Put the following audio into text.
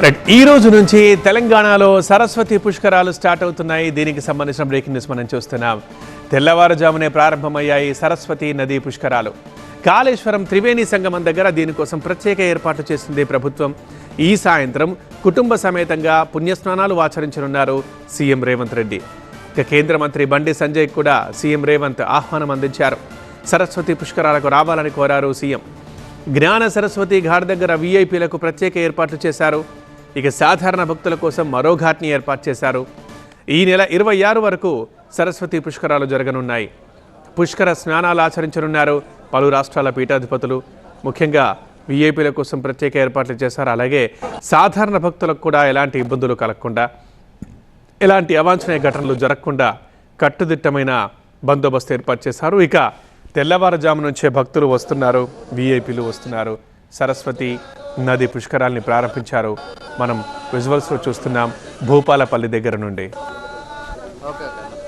Right ఈ రోజు నుంచి తెలంగాణలో సరస్వతి పుష్కరాలు స్టార్ట్ అవుతున్నాయి. దీనికి సంబంధించిన బ్రేకింగ్ న్యూస్ మనం చూస్తున్నాం. తెల్లవారుజామునే ప్రారంభమయ్యాయి సరస్వతి నదీ పుష్కరాలు. కాళేశ్వరం త్రివేణి సంగమం దగ్గర దీనికోసం ప్రత్యేక ఏర్పాట్లు చేసింది ప్రభుత్వం. ఈ సాయంత్రం కుటుంబ సమేతంగా పుణ్యస్నానాలు ఆచరించనున్నారు సీఎం రేవంత్ రెడ్డి. ఇక కేంద్ర మంత్రి బండి సంజయ్ కూడా సీఎం రేవంత్ ఆహ్వానం అందించారు. సరస్వతి పుష్కరాలకు రావాలని కోరారు సీఎం. జ్ఞాన సరస్వతి ఘాట్ దగ్గర వీఐపీలకు ప్రత్యేక ఏర్పాట్లు చేశారు. ఇక సాధారణ భక్తుల కోసం మరో ఘాట్ని ఏర్పాటు చేశారు. ఈ నెల ఇరవై ఆరు వరకు సరస్వతి పుష్కరాలు జరగనున్నాయి. పుష్కర స్నానాలు ఆచరించనున్నారు పలు రాష్ట్రాల పీఠాధిపతులు. ముఖ్యంగా వీఐపీల కోసం ప్రత్యేక ఏర్పాట్లు చేశారు. అలాగే సాధారణ భక్తులకు కూడా ఎలాంటి ఇబ్బందులు కలగకుండా ఎలాంటి అవాంఛనీయ ఘటనలు జరగకుండా కట్టుదిట్టమైన బందోబస్తు ఏర్పాటు చేశారు. ఇక తెల్లవారుజాము నుంచే భక్తులు వస్తున్నారు వీఐపీలు వస్తున్నారు. సరస్వతి నది పుష్కరాల్ని ప్రారంభించారు. మనం విజువల్స్లో చూస్తున్నాం భూపాలపల్లి దగ్గర నుండి. ఓకే.